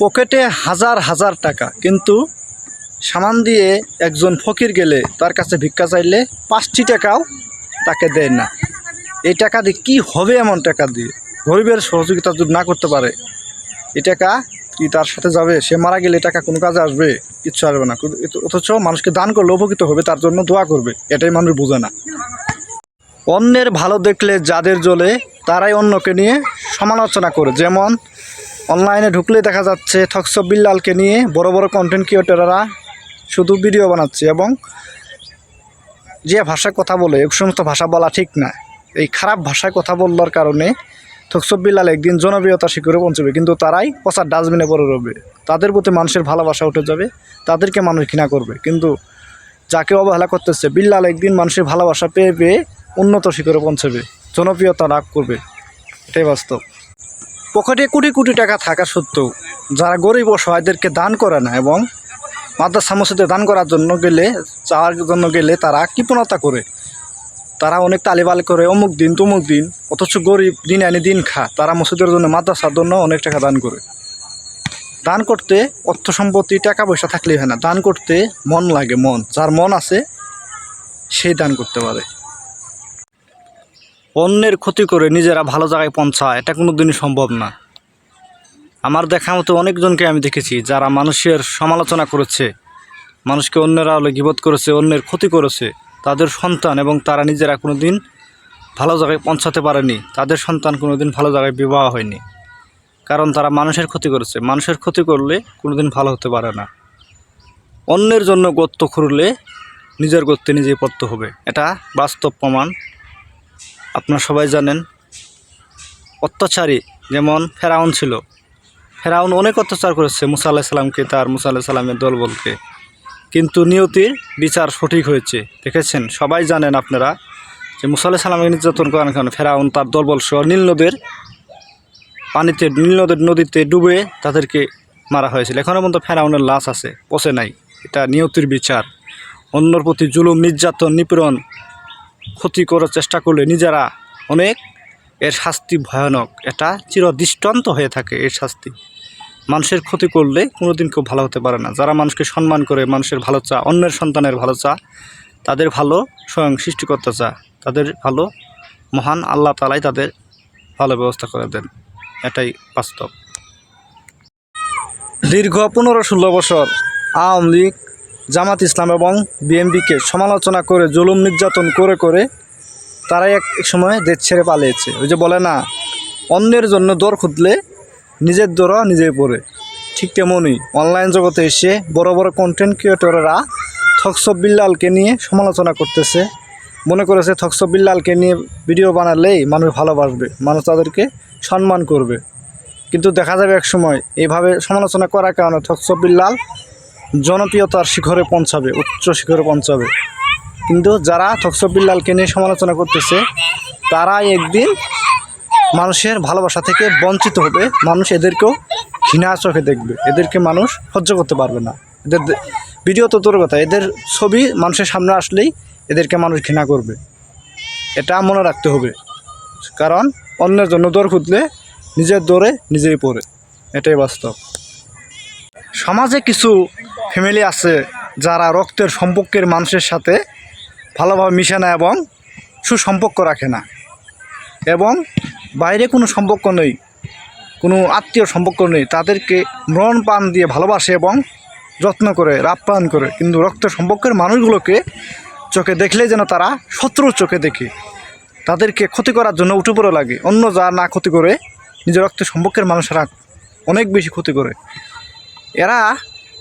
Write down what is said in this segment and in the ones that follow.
পকেটে হাজার হাজার টাকা, কিন্তু সামান দিয়ে একজন ফকির গেলে তার কাছে ভিক্ষা চাইলে পাঁচটি টাকাও তাকে দেয় না। এই টাকা দিয়ে কী হবে এমন টাকা দিয়ে? গরিবের সহযোগিতা যদি না করতে পারে, এই টাকা কি তার সাথে যাবে? সে মারা গেলে টাকা কোনো কাজে আসবে? কিচ্ছু আসবে না। অথচ মানুষকে দান করলে উপকৃত হবে, তার জন্য দোয়া করবে। এটাই মানুষ বোঝে না। অন্যের ভালো দেখলে যাদের জ্বলে, তারাই অন্যকে নিয়ে সমালোচনা করে। যেমন অনলাইনে ঢুকলে দেখা যাচ্ছে থকসব বিল্লালকে নিয়ে বড় বড় কন্টেন্ট ক্রিয়েটররা শুধু ভিডিও বানাচ্ছে এবং যে ভাষায় কথা বলে এক সমস্ত ভাষা বলা ঠিক না। এই খারাপ ভাষায় কথা বলার কারণে থকসব বিল্লাল একদিন জনপ্রিয়তা শিখরে পৌঁছবে, কিন্তু তারাই পচার ডাস্টবিনে পড়ে রবে। তাদের প্রতি মানুষের ভালোবাসা উঠে যাবে, তাদেরকে মানুষ ঘৃণা করবে। কিন্তু যাকে অবহেলা করতেছে, বিল্লাল একদিন মানুষের ভালোবাসা পেয়ে পেয়ে উন্নত শিখরে পৌঁছবে, জনপ্রিয়তা লাভ করবে। এটাই বাস্তব। পকেটে কোটি কোটি টাকা থাকা সত্ত্বেও যারা গরিব অসহায়দেরকে দান করে না এবং মাদ্রাসা মসজিদে দান করার জন্য গেলে, চাওয়ার জন্য গেলে তারা কৃপণতা করে। তারা অনেক তালিবাল করে, অমুক দিন, তমুক দিন, অথচ গরিব দিন আনি দিন খা। তারা মসজিদের জন্য মাদ্রাসার জন্য অনেক টাকা দান করে। দান করতে অর্থ সম্পত্তি, টাকা পয়সা থাকলেই হয় না। দান করতে মন লাগে, মন। যার মন আছে, সেই দান করতে পারে। অন্যের ক্ষতি করে নিজেরা ভালো জায়গায় পৌঁছায়, এটা কোনো দিনই সম্ভব না। আমার দেখা মতো অনেকজনকে আমি দেখেছি যারা মানুষের সমালোচনা করেছে, মানুষকে অন্যরা হলে গিবোধ করেছে, অন্যের ক্ষতি করেছে। তাদের সন্তান এবং তারা নিজেরা কোনো দিন ভালো জায়গায় পৌঁছাতে পারেনি। তাদের সন্তান কোনো দিন ভালো জায়গায় বিবাহ হয়নি। কারণ তারা মানুষের ক্ষতি করেছে। মানুষের ক্ষতি করলে কোনো দিন ভালো হতে পারে না। অন্যের জন্য গর্ত খুঁড়লে নিজের গর্তে নিজেই পড়তে হবে। এটা বাস্তব প্রমাণ। আপনারা সবাই জানেন, অত্যাচারী যেমন ফেরাউন ছিল। ফেরাউন অনেক অত্যাচার করেছে মুসা আল্লাহ সাল্লামকে তার মুসা আল্লাহ সাল্লামের দলবলকে। কিন্তু নিয়তির বিচার সঠিক হয়েছে। দেখেছেন? সবাই জানেন আপনারা যে মুসা আল্লাহ সাল্লামকে নির্যাতন করার কারণে ফেরাউন তার দলবল সহ নীল নদের পানিতে, নীল নদের নদীতে ডুবে তাদেরকে মারা হয়েছিল। এখনও পর্যন্ত ফেরাউনের লাশ আছে, পচে নাই। এটা নিয়তির বিচার। অন্যর প্রতি জুলুম, নির্যাতন, নিপীড়ন ক্ষতি করার চেষ্টা করলে নিজেরা অনেক, এর শাস্তি ভয়ানক। এটা চিরদৃষ্টান্ত হয়ে থাকে এর শাস্তি। মানুষের ক্ষতি করলে কোনোদিন কেউ ভালো হতে পারে না। যারা মানুষকে সম্মান করে, মানুষের ভালো চা অন্যের সন্তানের ভালো চা তাদের ভালো স্বয়ং সৃষ্টিকর্তা চা তাদের ভালো মহান আল্লাহ তালাই তাদের ভালো ব্যবস্থা করে দেন। এটাই বাস্তব। দীর্ঘ পনেরো ষোলো বছর আওয়ামী লীগ জামাত ইসলাম এবং বিএমপিকে সমালোচনা করে, জুলুম নির্যাতন করে করে তারাই এক সময় দেশ ছেড়ে পালিয়েছে। ওই যে বলে না, অন্যের জন্য দর খুঁজলে নিজের দরও নিজেই পড়ে ঠিক তেমনই অনলাইন জগতে এসে বড় বড় কন্টেন্ট ক্রিয়েটররা থকসব বিল্লালকে নিয়ে সমালোচনা করতেছে। মনে করেছে থকসব বিল্লালকে নিয়ে ভিডিও বানালেই মানুষ ভালোবাসবে, মানুষ তাদেরকে সম্মান করবে। কিন্তু দেখা যাবে এক সময় এইভাবে সমালোচনা করার কারণে থকসব বিল্লাল জনপ্রিয়তার শিখরে পৌঁছাবে, উচ্চ শিখরে পৌঁছাবে। কিন্তু যারা থকসব বিল্লালকে নিয়ে সমালোচনা করতেছে, তারাই একদিন মানুষের ভালোবাসা থেকে বঞ্চিত হবে। মানুষ এদেরকেও ঘৃণা চোখে দেখবে। এদেরকে মানুষ সহ্য করতে পারবে না। এদের ভিডিও তো তোর কথা, এদের ছবি মানুষের সামনে আসলেই এদেরকে মানুষ ঘৃণা করবে। এটা মনে রাখতে হবে। কারণ অন্যের জন্য দৌড় খুঁজলে নিজের দৌড়ে নিজেই পড়ে। এটাই বাস্তব। সমাজে কিছু ফ্যামিলি আছে যারা রক্তের সম্পর্কের মানুষের সাথে ভালোভাবে মিশে না এবং সুসম্পর্ক রাখে না। এবং বাইরে কোনো সম্পর্ক নেই, কোনো আত্মীয় সম্পর্ক নেই। তাদেরকে মরণ পান দিয়ে ভালোবাসে এবং যত্ন করে রাপ্যায়ন করে। কিন্তু রক্ত সম্পর্কের মানুষগুলোকে চোখে দেখলেই যেন তারা শত্রুর চোখে দেখে। তাদেরকে ক্ষতি করার জন্য উঠে পড়ে লাগে। অন্য যা না ক্ষতি করে, নিজের রক্ত সম্পর্কের মানুষেরা অনেক বেশি ক্ষতি করে। এরা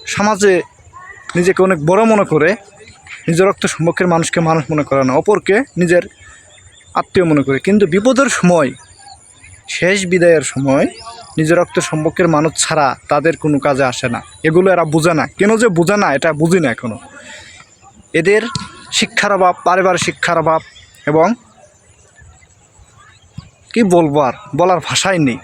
সমাজে নিজেকে অনেক বড় মনে করে, নিজের রক্ত সম্পর্কের মানুষকে মানুষ মনে করে না, অপরকে নিজের আত্মীয় মনে করে। কিন্তু বিপদের সময়, শেষ বিদায়ের সময় নিজের রক্ত সম্পর্কের মানুষ ছাড়া তাদের কোনো কাজে আসে না। এগুলো এরা বোঝে না। কেন যে বোঝে না, এটা বুঝি না এখনও এদের শিক্ষার অভাব, পারিবারিক শিক্ষার অভাব এবং কি বলব আর, বলার ভাষাই নেই।